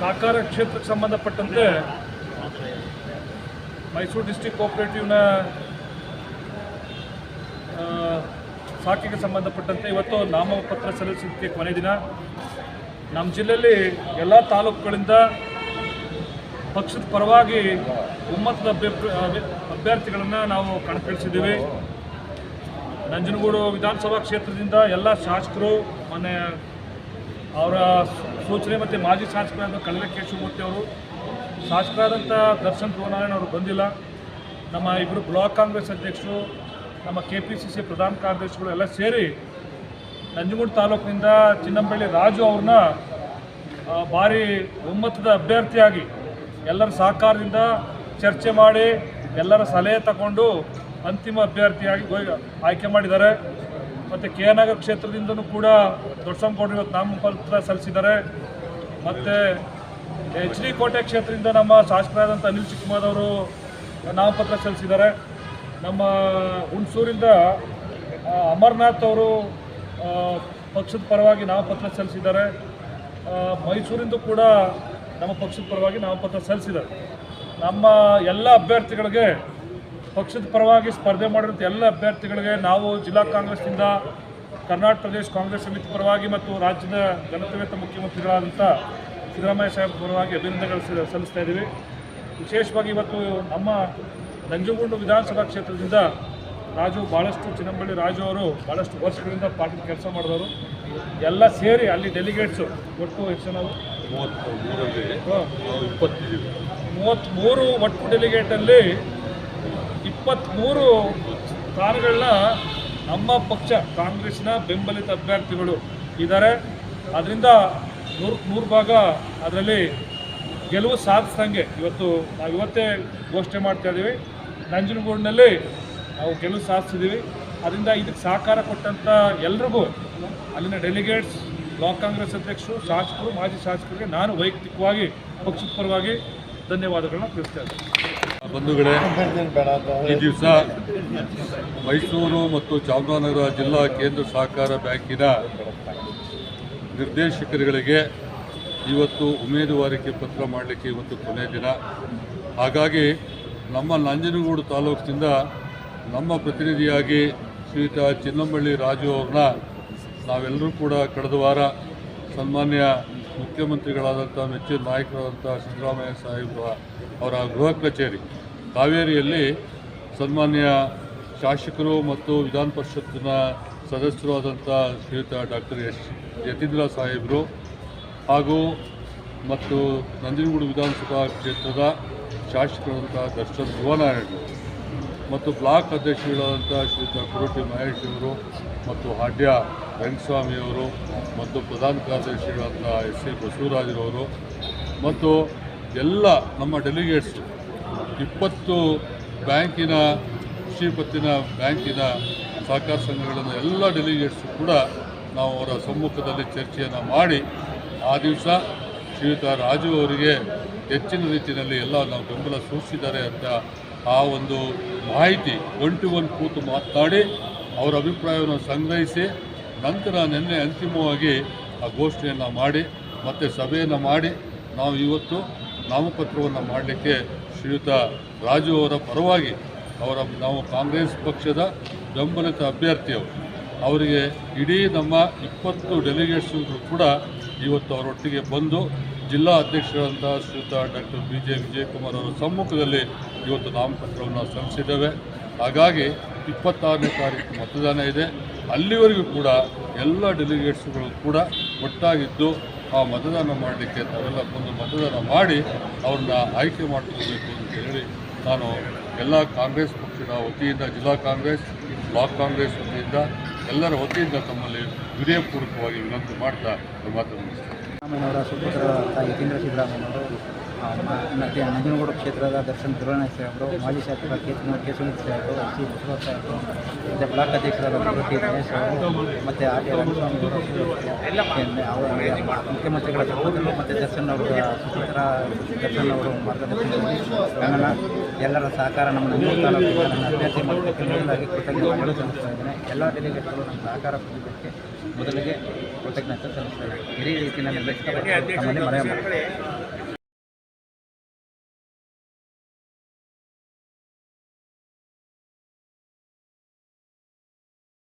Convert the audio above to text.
ಸಹಕಾರ ಕ್ಷೇತ್ರಕ್ಕೆ ಸಂಬಂಧಪಟ್ಟಂತೆ ಮೈಸೂರು ಡಿಸ್ಟಿಕ್ ಕೋಆಪರೇಟಿವ್ನ ಸಾಕಿಗೆ ಸಂಬಂಧಪಟ್ಟಂತೆ ಇವತ್ತು ನಾಮಪತ್ರ ಸಲ್ಲಿಸಲಿಕ್ಕೆ ಕೊನೆ ದಿನ. ನಮ್ಮ ಜಿಲ್ಲೆಯಲ್ಲಿ ಎಲ್ಲ ತಾಲೂಕುಗಳಿಂದ ಪಕ್ಷದ ಪರವಾಗಿ ಒಮ್ಮತದ ಅಭ್ಯರ್ಥಿ ಅಭ್ಯರ್ಥಿಗಳನ್ನು ನಾವು ಕಣಕ್ಕಿಳಿಸಿದ್ದೀವಿ. ನಂಜನಗೂಡು ವಿಧಾನಸಭಾ ಕ್ಷೇತ್ರದಿಂದ ಎಲ್ಲ ಶಾಸಕರು ಮೊನ್ನೆ ಅವರ ಸೂಚನೆ ಮತ್ತು ಮಾಜಿ ಶಾಸಕರಾದ ಕಳೆದ ಕೇಶವಮೂರ್ತಿ ಅವರು ಶಾಸಕರಾದಂಥ ದರ್ಶನ್ ಧ್ರುವನಾರಾಯಣ ಅವರು ಬಂದಿಲ್ಲ. ನಮ್ಮ ಇಬ್ಬರು ಬ್ಲಾಕ್ ಕಾಂಗ್ರೆಸ್ ಅಧ್ಯಕ್ಷರು, ನಮ್ಮ ಕೆ ಪಿ ಸಿ ಸಿ ಪ್ರಧಾನ ಕಾರ್ಯದರ್ಶಿಗಳು ಎಲ್ಲ ಸೇರಿ ನಂಜನಗೂಡು ತಾಲೂಕಿನಿಂದ ಚಿನ್ನಂಬಳ್ಳಿ ರಾಜು ಅವ್ರನ್ನ ಭಾರಿ ಒಮ್ಮತದ ಅಭ್ಯರ್ಥಿಯಾಗಿ ಎಲ್ಲರ ಸಹಕಾರದಿಂದ ಚರ್ಚೆ ಮಾಡಿ ಎಲ್ಲರ ಸಲಹೆ ತಗೊಂಡು ಅಂತಿಮ ಅಭ್ಯರ್ಥಿಯಾಗಿ ಆಯ್ಕೆ ಮಾಡಿದ್ದಾರೆ. ಮತ್ತು ಕೆ ನಗರ ಕ್ಷೇತ್ರದಿಂದನೂ ಕೂಡ ದೊಡ್ಡಸಂಗೌಡರು ಇವತ್ತು ನಾಮಪತ್ರ ಸಲ್ಲಿಸಿದ್ದಾರೆ. ಮತ್ತು ಎಚ್ ಡಿ ಕೋಟೆ ಕ್ಷೇತ್ರದಿಂದ ನಮ್ಮ ಶಾಸಕರಾದಂಥ ಅನಿಲ್ ಚಿಕ್ಕಮಾರ್ ಅವರು ನಾಮಪತ್ರ ಸಲ್ಲಿಸಿದ್ದಾರೆ. ನಮ್ಮ ಹುಣಸೂರಿಂದ ಅಮರನಾಥ್ ಅವರು ಪಕ್ಷದ ಪರವಾಗಿ ನಾಮಪತ್ರ ಸಲ್ಲಿಸಿದ್ದಾರೆ. ಮೈಸೂರಿಂದ ಕೂಡ ನಮ್ಮ ಪಕ್ಷದ ಪರವಾಗಿ ನಾಮಪತ್ರ ಸಲ್ಲಿಸಿದ್ದಾರೆ ನಮ್ಮ ಎಲ್ಲ ಅಭ್ಯರ್ಥಿಗಳಿಗೆ ಪಕ್ಷದ ಪರವಾಗಿ ಸ್ಪರ್ಧೆ ಮಾಡಿರುವಂಥ ಎಲ್ಲ ಅಭ್ಯರ್ಥಿಗಳಿಗೆ ನಾವು ಜಿಲ್ಲಾ ಕಾಂಗ್ರೆಸ್ನಿಂದ ಕರ್ನಾಟಕ ಪ್ರದೇಶ ಕಾಂಗ್ರೆಸ್ ಸಮಿತಿ ಪರವಾಗಿ ಮತ್ತು ರಾಜ್ಯದ ಜನಪ್ರಿಯತ ಮುಖ್ಯಮಂತ್ರಿಗಳಾದಂಥ ಸಿದ್ದರಾಮಯ್ಯ ಸಾಹೇಬ್ ಪರವಾಗಿ ಅಭಿನಂದನೆಗಳು ಸಲ್- ಸಲ್ಲಿಸ್ತಾ ಇದ್ದೀವಿ. ವಿಶೇಷವಾಗಿ ಇವತ್ತು ನಮ್ಮ ನಂಜುಗೂಡು ವಿಧಾನಸಭಾ ಕ್ಷೇತ್ರದಿಂದ ರಾಜು ಭಾಳಷ್ಟು ಚಿನ್ನಂಬಳ್ಳಿ ರಾಜು ಅವರು ಭಾಳಷ್ಟು ವರ್ಷಗಳಿಂದ ಪಾರ್ಟಿ ಕೆಲಸ ಮಾಡಿದವರು. ಎಲ್ಲ ಸೇರಿ ಅಲ್ಲಿ ಡೆಲಿಗೇಟ್ಸು ಒಟ್ಟು ಎಷ್ಟು ಜನ ಅವರು? ಮೂವತ್ತ್ಮೂರು ಒಟ್ಟು ಡೆಲಿಗೇಟಲ್ಲಿ ಇಪ್ಪತ್ತ್ಮೂರು ಸ್ಥಾನಗಳನ್ನ ನಮ್ಮ ಪಕ್ಷ ಕಾಂಗ್ರೆಸ್ನ ಬೆಂಬಲಿತ ಅಭ್ಯರ್ಥಿಗಳು ಇದ್ದಾರೆ. ಅದರಿಂದ ನೂರು ನೂರು ಭಾಗ ಅದರಲ್ಲಿ ಗೆಲುವು ಸಾಧಿಸ್ದಂಗೆ ಇವತ್ತು ನಾವು ಇವತ್ತೇ ಘೋಷಣೆ ಮಾಡ್ತಾ ಇದ್ದೀವಿ. ನಂಜನಗೂಡಿನಲ್ಲಿ ನಾವು ಗೆಲುವು ಸಾಧಿಸಿದ್ದೀವಿ. ಅದರಿಂದ ಇದಕ್ಕೆ ಸಹಕಾರ ಕೊಟ್ಟಂಥ ಎಲ್ರಿಗೂ ಅಲ್ಲಿನ ಡೆಲಿಗೇಟ್ಸ್ ಬ್ಲಾಕ್ ಕಾಂಗ್ರೆಸ್ ಅಧ್ಯಕ್ಷರು, ಶಾಸಕರು, ಮಾಜಿ ಶಾಸಕರಿಗೆ ನಾನು ವೈಯಕ್ತಿಕವಾಗಿ, ಪಕ್ಷದ ಪರವಾಗಿ ಧನ್ಯವಾದಗಳನ್ನ ತಿಳಿಸ್ತಾ ಇದ್ದೀನಿ. ಬಂಧುಗಳೇ, ಈ ದಿವಸ ಮೈಸೂರು ಮತ್ತು ಚಾಮರಾಜನಗರ ಜಿಲ್ಲಾ ಕೇಂದ್ರ ಸಹಕಾರ ಬ್ಯಾಂಕಿನ ನಿರ್ದೇಶಕರುಗಳಿಗೆ ಇವತ್ತು ಉಮೇದುವಾರಿಕೆ ಪತ್ರ ಮಾಡಲಿಕ್ಕೆ ಇವತ್ತು ಕೊನೆಯ ದಿನ. ಹಾಗಾಗಿ ನಮ್ಮ ನಂಜನಗೂಡು ತಾಲೂಕಿನಿಂದ ನಮ್ಮ ಪ್ರತಿನಿಧಿಯಾಗಿ ಶ್ರೀಯುತ ಚಿನ್ನಂಬಳ್ಳಿ ರಾಜು ಅವ್ರನ್ನ ನಾವೆಲ್ಲರೂ ಕೂಡ ಕಳೆದ ವಾರ ಸನ್ಮಾನ್ಯ ಮುಖ್ಯಮಂತ್ರಿಗಳಾದಂಥ ಮೆಚ್ಚಿನ ನಾಯಕರಾದಂಥ ಸಿದ್ದರಾಮಯ್ಯ ಸಾಹೇಬ್ರ ಅವರ ಗೃಹ ಕಚೇರಿ, ಕಾವೇರಿಯಲ್ಲಿ ಸನ್ಮಾನ್ಯ ಶಾಸಕರು ಮತ್ತು ವಿಧಾನ ಪರಿಷತ್ತಿನ ಸದಸ್ಯರು ಆದಂಥ ಶ್ರೀಯುತ ಡಾಕ್ಟರ್ ಎಸ್ ಯತೀಂದ್ರ ಸಾಹೇಬರು ಹಾಗೂ ಮತ್ತು ನಂದಿನಗೂಡು ವಿಧಾನಸಭಾ ಕ್ಷೇತ್ರದ ಶಾಸಕರಾದಂಥ ದರ್ಶನ್ ಧ್ರುವನಾರಾಯಣ ಮತ್ತು ಬ್ಲಾಕ್ ಅಧ್ಯಕ್ಷಗಳಾದಂಥ ಶ್ರೀಯುತ ಕುರುಟಿ ಮಹೇಶ್ ಅವರು ಮತ್ತು ಹಾಡ್ಯ ರಂಗಸ್ವಾಮಿಯವರು ಮತ್ತು ಪ್ರಧಾನ ಕಾರ್ಯದರ್ಶಿಗಳಾದ ಎಸ್ ಸಿ ಬಸವರಾಜರವರು ಮತ್ತು ಎಲ್ಲ ನಮ್ಮ ಡೆಲಿಗೇಟ್ಸ್ ಇಪ್ಪತ್ತು ಬ್ಯಾಂಕಿನ, ಶ್ರೀಪತ್ತಿನ ಬ್ಯಾಂಕಿನ ಸಹಕಾರ ಸಂಘಗಳನ್ನು ಎಲ್ಲ ಡೆಲಿಗೇಟ್ಸು ಕೂಡ ನಾವು ಅವರ ಸಮ್ಮುಖದಲ್ಲಿ ಚರ್ಚೆಯನ್ನು ಮಾಡಿ ಆ ದಿವಸ ಶ್ರೀಯುತ ರಾಜು ಅವರಿಗೆ ಹೆಚ್ಚಿನ ರೀತಿಯಲ್ಲಿ ಎಲ್ಲ ನಾವು ಬೆಂಬಲ ಸೂಚಿಸಿದ್ದಾರೆ ಅಂತ ಆ ಒಂದು ಮಾಹಿತಿ ಒನ್ ಟು ಒನ್ ಕೂತು ಮಾತನಾಡಿ ಅವರ ಅಭಿಪ್ರಾಯವನ್ನು ಸಂಗ್ರಹಿಸಿ ನಂತರ ನಿನ್ನೆ ಅಂತಿಮವಾಗಿ ಆ ಗೋಷ್ಠಿಯನ್ನು ಮಾಡಿ, ಮತ್ತು ಸಭೆಯನ್ನು ಮಾಡಿ, ನಾವು ಇವತ್ತು ನಾಮಪತ್ರವನ್ನು ಮಾಡಲಿಕ್ಕೆ ಶ್ರೀಯುತ ರಾಜು ಅವರ ಪರವಾಗಿ ಅವರ ನಾವು ಕಾಂಗ್ರೆಸ್ ಪಕ್ಷದ ಬೆಂಬಲಿತ ಅಭ್ಯರ್ಥಿಯವರು. ಅವರಿಗೆ ಇಡೀ ನಮ್ಮ ಇಪ್ಪತ್ತು ಡೆಲಿಗೇಟ್ಸ್ಗಳು ಕೂಡ ಇವತ್ತು ಅವರೊಟ್ಟಿಗೆ ಬಂದು ಜಿಲ್ಲಾ ಅಧ್ಯಕ್ಷರಾದಂಥ ಶ್ರೀಯುತ ಡಾಕ್ಟರ್ ಬಿ ಜೆ ವಿಜಯಕುಮಾರ್ ಅವರ ಸಮ್ಮುಖದಲ್ಲಿ ಇವತ್ತು ನಾಮಪತ್ರವನ್ನು ಸಲ್ಲಿಸಿದ್ದೇವೆ. ಹಾಗಾಗಿ ಇಪ್ಪತ್ತಾರನೇ ತಾರೀಕು ಮತದಾನ ಇದೆ. ಅಲ್ಲಿವರೆಗೂ ಕೂಡ ಎಲ್ಲ ಡೆಲಿಗೇಟ್ಸ್ಗಳು ಕೂಡ ಒಟ್ಟಾಗಿದ್ದು ಆ ಮತದಾನ ಮಾಡಲಿಕ್ಕೆ ತಾವೆಲ್ಲ ಬಂದು ಮತದಾನ ಮಾಡಿ ಅವ್ರನ್ನ ಆಯ್ಕೆ ಮಾಡಿಕೊಳ್ಬೇಕು ಅಂತ ಹೇಳಿ ನಾನು ಎಲ್ಲ ಕಾಂಗ್ರೆಸ್ ಪಕ್ಷದ ವತಿಯಿಂದ, ಜಿಲ್ಲಾ ಕಾಂಗ್ರೆಸ್, ಬ್ಲಾಕ್ ಕಾಂಗ್ರೆಸ್ ವತಿಯಿಂದ ಎಲ್ಲರ ವತಿಯಿಂದ ತಮ್ಮಲ್ಲಿ ವಿನಯಪೂರ್ವಕವಾಗಿ ವಿನಂತಿ ಮಾಡ್ತಾ ಮುಗಿಸ್ತೇನೆ. ಸಿದ್ದರಾಮಯ್ಯನವರ ಸುಪುತ್ರ ಯತೀಂದ್ರ ಸಿದ್ದರಾಮಯ್ಯನವರು ಮತ್ತು ನಂಜನಗೂಡು ಕ್ಷೇತ್ರದ ದರ್ಶನ್ ದುರ್ವಣ ಸಾಹೇಬರು ಮಾಜಿ ಶಾಸಕ ಕೇಸು ಕೇಸುನಿತ್ ಸಾಹೇಬರು ಸಿ ಬಸವರಾಜ ಸಾಹೇಬರು ಮತ್ತು ಬ್ಲಾಕ್ ಅಧ್ಯಕ್ಷರಾದ ಪ್ರಗತಿ ಗಣೇಶ್ ಅವರು ಮತ್ತು ಆರ್ ಟಿ ರಂಗಸ್ವಾಮಿ ಅವರು ಅವರ ಮುಖ್ಯಮಂತ್ರಿಗಳ ಸಹೋದರರು ಮತ್ತು ದರ್ಶನ್ ಅವರ ಸುಪುತ್ರ ದರ್ಶನ್ ಅವರು ಮಾರ್ಗದರ್ಶನದಲ್ಲಿ ನನ್ನ ಎಲ್ಲರ ಸಹಕಾರ ನಮ್ಮ ನಂಜನಗೂಡು ತಾಲೂಕಿನ ನನ್ನ ಅಭ್ಯರ್ಥಿ ಮತ್ತು ಕೃತಜ್ಞತೆಗಳು ಸಲ್ಲಿಸ್ತಾ ಇದ್ದೇನೆ ಎಲ್ಲ ಡೆಲಿಗೇಟ್ಗಳು ನಮ್ಮ ಸಹಕಾರ ಕೊಟ್ಟಿದ್ದಕ್ಕೆ ಮೊದಲಿಗೆ ಕೃತಜ್ಞತೆ ಸಲ್ಲಿಸ್ತಾ ಇದ್ದೇನೆ ಹಿರಿಯ ರೀತಿ ನಮ್ಮಲ್ಲಿ ಮನವಿ ಮಾಡ್ತೀನಿ